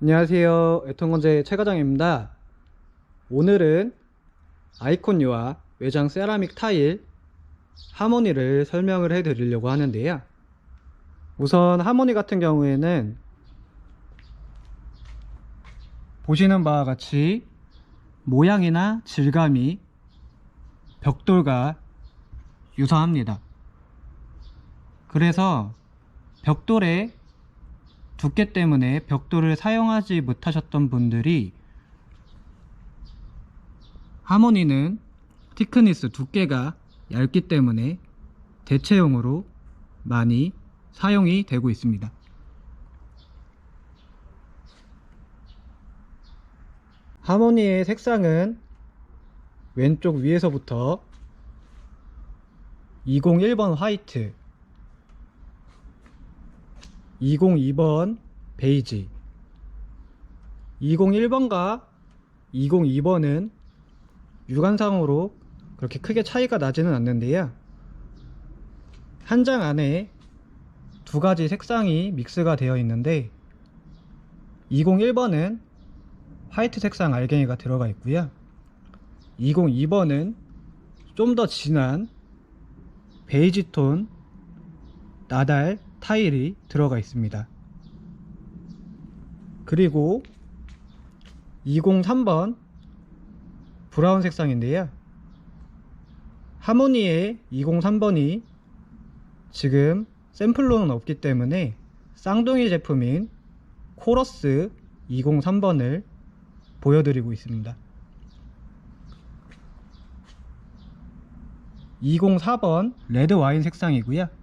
안녕하세요. 애통건재 최과장입니다. 오늘은 아이콘유와 외장 세라믹 타일 하모니를 설명을 해 드리려고 하는데요. 우선 하모니 같은 경우에는 보시는 바와 같이 모양이나 질감이 벽돌과 유사합니다. 그래서 벽돌의 두께 때문에 벽돌을 사용하지 못하셨던 분들이 하모니는 티크니스 두께가 얇기 때문에 대체용으로 많이 사용이 되고 있습니다. 하모니의 색상은 왼쪽 위에서부터 201번 화이트 202번 베이지. 201번과 202번은 육안상으로 그렇게 크게 차이가 나지는 않는데요. 한 장 안에 두 가지 색상이 믹스가 되어 있는데 201번은 화이트 색상 알갱이가 들어가 있고요. 202번은 좀 더 진한 베이지 톤 나달 타일이 들어가 있습니다. 그리고 203번 브라운 색상인데요. 하모니의 203번이 지금 샘플로는 없기 때문에 쌍둥이 제품인 코러스 203번을 보여드리고 있습니다. 204번 레드 와인 색상이고요.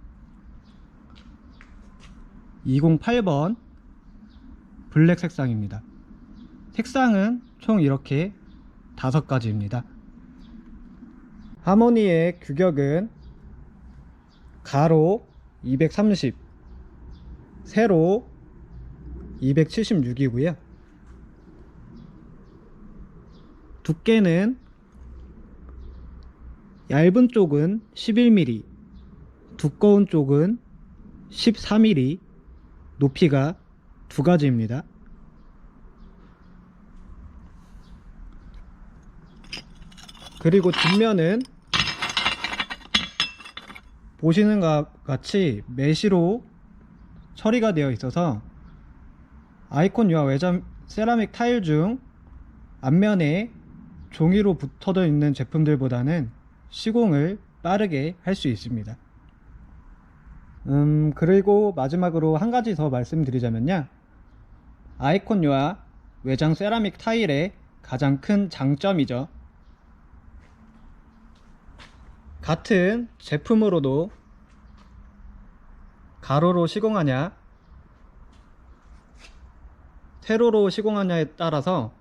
208번 블랙 색상입니다. 색상은 총 이렇게 다섯 가지입니다. 하모니의 규격은 가로 230, 세로 276이고요. 두께는 얇은 쪽은 11mm, 두꺼운 쪽은 13mm, 높이가 두 가지입니다. 그리고 뒷면은 보시는 것 같이 메시로 처리가 되어 있어서 아이콘 유화 외장 세라믹 타일 중 앞면에 종이로 붙어져 있는 제품들보다는 시공을 빠르게 할 수 있습니다. 음, 그리고 마지막으로 한 가지 더 말씀드리자면요. 아이콘유와 외장 세라믹 타일의 가장 큰 장점이죠. 같은 제품으로도 가로로 시공하냐, 세로로 시공하냐에 따라서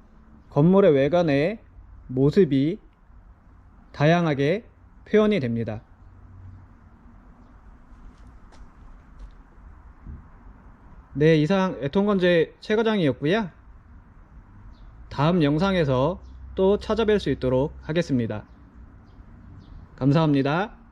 건물의 외관의 모습이 다양하게 표현이 됩니다. 네, 이상 애통건재 최과장이었고요. 다음 영상에서 또 찾아뵐 수 있도록 하겠습니다. 감사합니다.